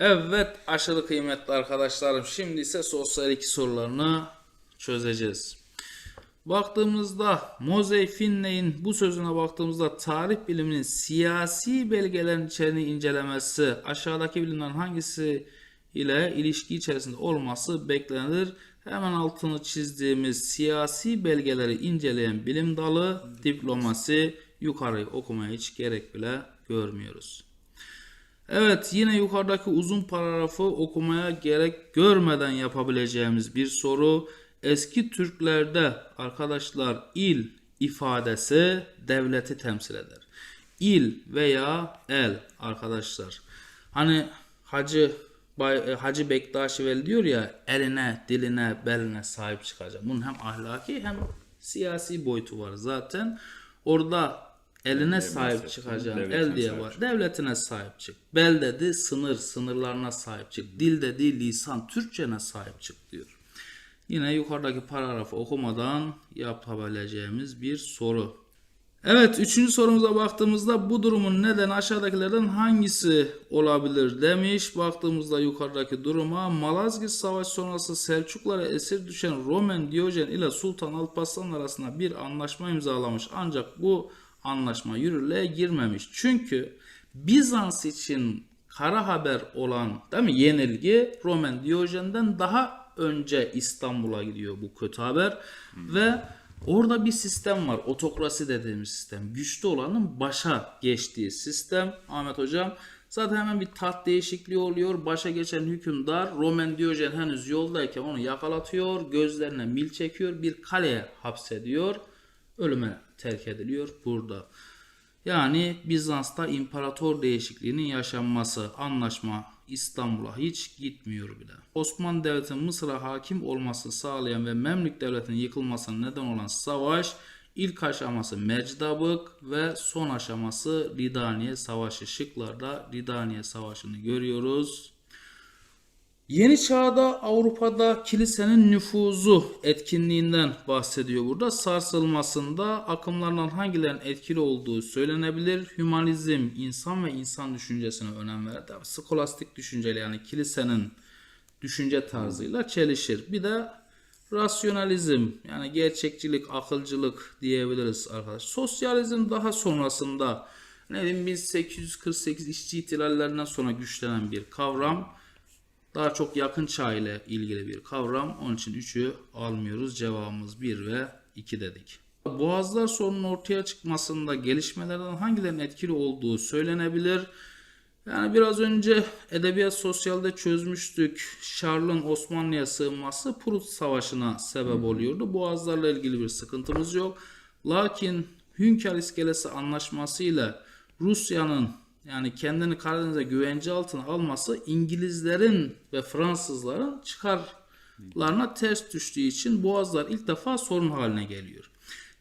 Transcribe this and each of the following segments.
Evet aşırı kıymetli arkadaşlarım. Şimdi ise sosyal iki sorularını çözeceğiz. Baktığımızda Mosey Finley'in bu sözüne baktığımızda tarih biliminin siyasi belgelerin içeriğini incelemesi aşağıdaki bilimlerin hangisi ile ilişki içerisinde olması beklenir. Hemen altını çizdiğimiz siyasi belgeleri inceleyen bilim dalı diplomasi yukarıyı okumaya hiç gerek bile görmüyoruz. Evet yine yukarıdaki uzun paragrafı okumaya gerek görmeden yapabileceğimiz bir soru. Eski Türklerde arkadaşlar il ifadesi devleti temsil eder. İl veya el arkadaşlar. Hani Hacı Bay, e, Hacı Bektaşi Veli diyor ya eline, diline, beline sahip çıkacak. Bunun hem ahlaki hem siyasi boyutu var zaten. Orada eline sahip Devletine el diye var. çık. Devletine sahip çık. Bel dedi sınır, sınırlarına sahip çık. Dil dedi lisan, Türkçene sahip çık diyor. Yine yukarıdaki paragrafı okumadan yapabileceğimiz bir soru. Evet, üçüncü sorumuza baktığımızda bu durumun nedeni aşağıdakilerden hangisi olabilir demiş. Baktığımızda yukarıdaki duruma Malazgirt Savaşı sonrası Selçuklara esir düşen Roman Diyojen ile Sultan Alparslan arasında bir anlaşma imzalamış. Ancak bu anlaşma yürürlüğe girmemiş. Çünkü Bizans için kara haber olan değil mi yenilgi Roman Diyojen'den daha önce İstanbul'a gidiyor bu kötü haber. Ve orada bir sistem var otokrasi dediğimiz sistem. Güçlü olanın başa geçtiği sistem. Ahmet hocam zaten hemen bir taht değişikliği oluyor. Başa geçen hükümdar Roman Diyojen henüz yoldayken onu yakalatıyor gözlerine mil çekiyor bir kaleye hapsediyor ölüme terk ediliyor burada. Yani Bizans'ta imparator değişikliğinin yaşanması anlaşma İstanbul'a hiç gitmiyor bile. Osmanlı Devleti'nin Mısır'a hakim olmasını sağlayan ve Memlük Devleti'nin yıkılmasına neden olan savaş ilk aşaması Mecdabık ve son aşaması Ridaniye Savaşı. Şıklarda Ridaniye Savaşı'nı görüyoruz. Yeni çağda Avrupa'da kilisenin nüfuzu etkinliğinden bahsediyor burada. Sarsılmasında akımlardan hangilerinin etkili olduğu söylenebilir. Hümanizm, insan ve insan düşüncesine önem verdi. Skolastik düşünceyle yani kilisenin düşünce tarzıyla çelişir. Bir de rasyonalizm yani gerçekçilik, akılcılık diyebiliriz arkadaşlar. Sosyalizm daha sonrasında ne diyeyim 1848 işçi ihtilallerinden sonra güçlenen bir kavram. Daha çok yakın çağ ile ilgili bir kavram. Onun için 3'ü almıyoruz. Cevabımız 1 ve 2 dedik. Boğazlar sorunun ortaya çıkmasında gelişmelerden hangilerinin etkili olduğu söylenebilir. Yani biraz önce edebiyat sosyalde çözmüştük. Charles'ın Osmanlı'ya sığınması Prut Savaşı'na sebep oluyordu. Boğazlarla ilgili bir sıkıntımız yok. Lakin Hünkar İskelesi Anlaşması'yla Rusya'nın yani kendini Karadeniz'e güvence altına alması İngilizlerin ve Fransızların çıkarlarına ters düştüğü için Boğazlar ilk defa sorun haline geliyor.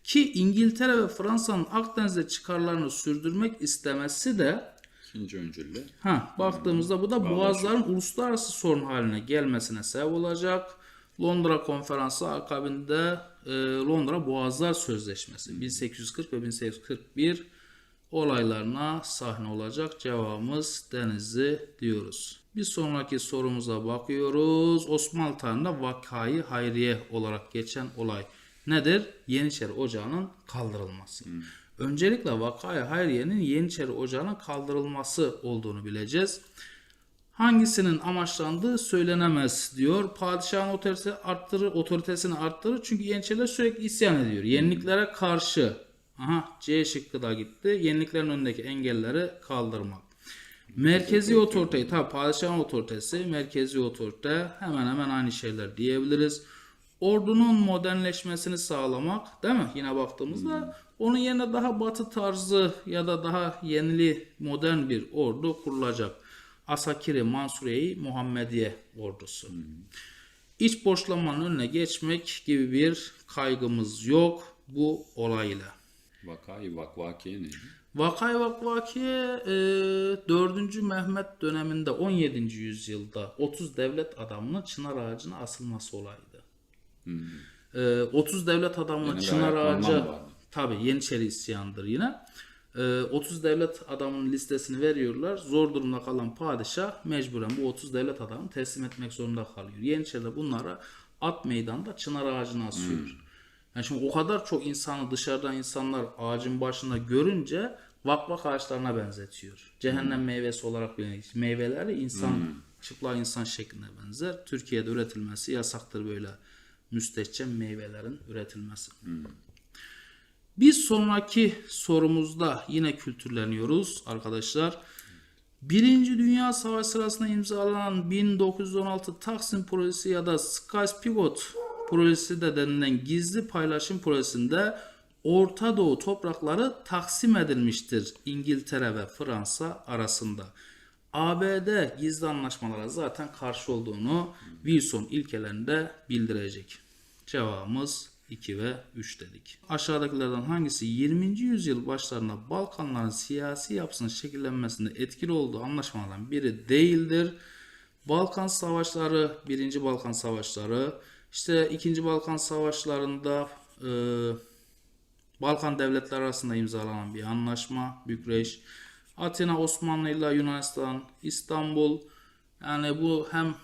Ki İngiltere ve Fransa'nın Akdeniz'de çıkarlarını sürdürmek istemesi de İkinci öncülle. Ha, baktığımızda bu da boğazların uluslararası sorun haline gelmesine sebep olacak. Londra konferansı akabinde e, Londra Boğazlar Sözleşmesi 1840 ve 1841 olaylarına sahne olacak. Cevabımız Denizli diyoruz. Bir sonraki sorumuza bakıyoruz. Osmanlı tarihinde vakayı hayriye olarak geçen olay nedir? Yeniçeri Ocağı'nın kaldırılması. Öncelikle vakayı hayriyenin Yeniçeri Ocağı'nın kaldırılması olduğunu bileceğiz. Hangisinin amaçlandığı söylenemez diyor. Padişahın otoritesi arttırır, otoritesini arttırır. Çünkü Yeniçeriler sürekli isyan ediyor. Yeniliklere karşı. Aha C şıkkı da gitti. Yeniliklerin önündeki engelleri kaldırmak. Merkezi otoriteyi tabi padişahın otoritesi, merkezi otorite hemen hemen aynı şeyler diyebiliriz. Ordunun modernleşmesini sağlamak değil mi? Yine baktığımızda onun yerine daha batı tarzı ya da daha yenili modern bir ordu kurulacak. Asakiri Mansuriye Muhammediye ordusu. İç borçlanmanın önüne geçmek gibi bir kaygımız yok bu olayla. Vakayı vakvakiye neydi? Vakay Vakvakiye e, 4. Mehmet döneminde 17. yüzyılda 30 devlet adamının çınar ağacına asılması olaydı. E, 30 devlet adamının Yani çınar vardı. tabi Yeniçeri isyanıdır yine. e, 30 devlet adamının listesini veriyorlar. Zor durumda kalan padişah mecburen bu 30 devlet adamını teslim etmek zorunda kalıyor. Yeniçeriler bunlara at meydanda çınar ağacına asıyor. Yani şimdi o kadar çok insanı dışarıdan insanlar ağacın başında görünce vakvak ağaçlarına benzetiyor. Cehennem meyvesi olarak bilinen meyveleri insan çıplak insan şekline benzer. Türkiye'de üretilmesi yasaktır böyle müstehcen meyvelerin üretilmesi. Bir sonraki sorumuzda yine kültürleniyoruz arkadaşlar. Birinci Dünya Savaşı sırasında imzalanan 1916 Taksim Projesi ya da Sykes-Picot Projesi de denilen gizli paylaşım projesinde Orta Doğu toprakları taksim edilmiştir İngiltere ve Fransa arasında. ABD gizli anlaşmalara zaten karşı olduğunu Wilson ilkelerinde bildirecek. Cevabımız 2 ve 3 dedik. Aşağıdakilerden hangisi 20. yüzyıl başlarında Balkanların siyasi yapısının şekillenmesinde etkili olduğu anlaşmalardan biri değildir? Balkan Savaşları, 1. Balkan Savaşları, işte 2. Balkan Savaşlarında e, Balkan devletleri arasında imzalanan bir anlaşma, Bükreş, Atina, Osmanlı ile Yunanistan, İstanbul, yani bu hem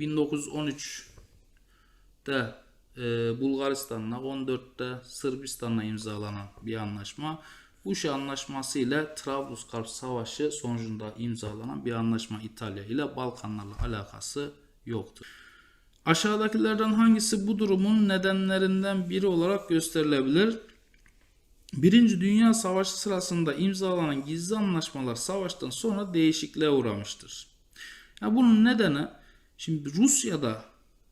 1913'te e, Bulgaristan'la 14'te Sırbistan'la imzalanan bir anlaşma. Bu şey anlaşması ile Trablusgarp Savaşı sonucunda imzalanan bir anlaşma İtalya ile Balkanlarla alakası yoktur. Aşağıdakilerden hangisi bu durumun nedenlerinden biri olarak gösterilebilir? Birinci Dünya Savaşı sırasında imzalanan gizli anlaşmalar savaştan sonra değişikliğe uğramıştır. Ya bunun nedeni şimdi Rusya'da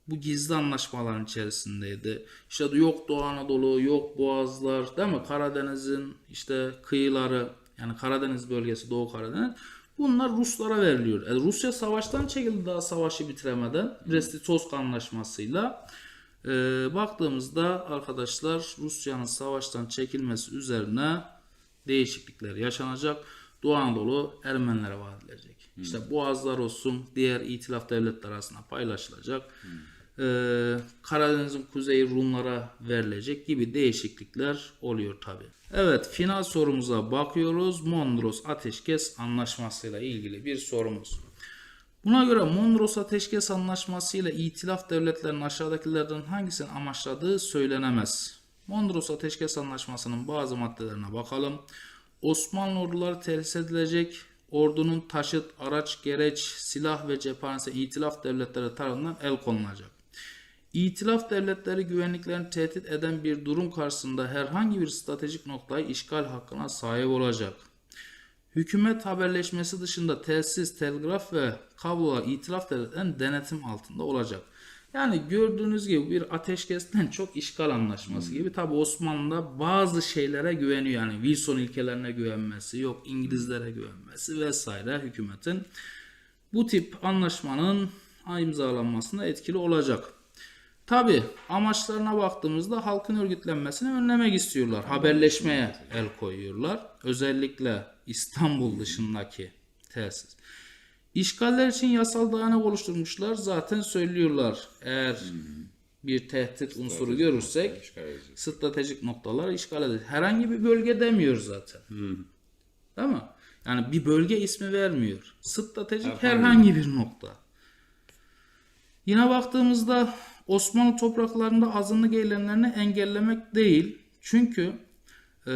bu gizli anlaşmaların içerisindeydi. İşte yok Doğu Anadolu, yok Boğazlar, değil mi? Karadeniz'in işte kıyıları, yani Karadeniz bölgesi, Doğu Karadeniz. Bunlar Ruslara veriliyor. E, Rusya savaştan çekildi daha savaşı bitiremeden. Brest-Litovsk anlaşmasıyla. E, baktığımızda arkadaşlar Rusya'nın savaştan çekilmesi üzerine değişiklikler yaşanacak. Doğu Anadolu Ermenilere vaat edilecek. İşte Boğazlar olsun diğer itilaf devletler arasında paylaşılacak. Ee, Karadeniz'in kuzeyi Rumlara verilecek gibi değişiklikler oluyor tabi. Evet final sorumuza bakıyoruz. Mondros Ateşkes Anlaşması ile ilgili bir sorumuz. Buna göre Mondros Ateşkes Anlaşması ile itilaf devletlerinin aşağıdakilerden hangisini amaçladığı söylenemez. Mondros Ateşkes Anlaşması'nın bazı maddelerine bakalım. Osmanlı orduları tesis edilecek, ordunun taşıt, araç, gereç, silah ve cephanesi itilaf devletleri tarafından el konulacak. İtilaf devletleri güvenliklerini tehdit eden bir durum karşısında herhangi bir stratejik noktayı işgal hakkına sahip olacak. Hükümet haberleşmesi dışında telsiz, telgraf ve kablolar itilaf devletlerinin denetim altında olacak. Yani gördüğünüz gibi bir ateşkesten çok işgal anlaşması gibi. Tabi Osmanlı'da bazı şeylere güveniyor. Yani Wilson ilkelerine güvenmesi, yok İngilizlere güvenmesi vesaire hükümetin. Bu tip anlaşmanın imzalanmasında etkili olacak. Tabi amaçlarına baktığımızda halkın örgütlenmesini önlemek istiyorlar. Haberleşmeye el koyuyorlar. Özellikle İstanbul dışındaki tesis. İşgaller için yasal dayanak oluşturmuşlar. Zaten söylüyorlar. Eğer bir tehdit unsuru görürsek stratejik noktalar işgal edilir. Herhangi bir bölge demiyor zaten. Değil mi? Yani bir bölge ismi vermiyor. Stratejik herhangi bir nokta. Yine baktığımızda Osmanlı topraklarında azınlık eylemlerini engellemek değil. Çünkü e,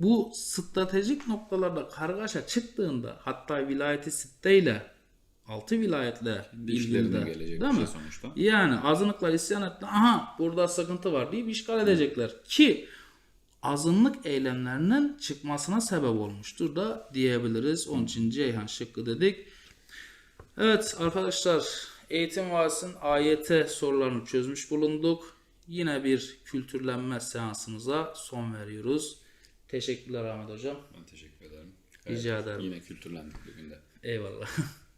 bu stratejik noktalarda kargaşa çıktığında hatta vilayeti sitte ile 6 vilayetle İşlerine ilgili de, gelecek değil bir şey mi? sonuçta. Yani azınlıklar isyan etti. Aha burada sıkıntı var deyip işgal edecekler. Ki azınlık eylemlerinin çıkmasına sebep olmuştur da diyebiliriz. Onun için Ceyhan şıkkı dedik. Evet arkadaşlar Eğitim Vadisi'nin AYT sorularını çözmüş bulunduk. Yine bir kültürlenme seansımıza son veriyoruz. Teşekkürler Ahmet Hocam. Ben teşekkür ederim. Rica ederim. Yine kültürlendik bugün de. Eyvallah.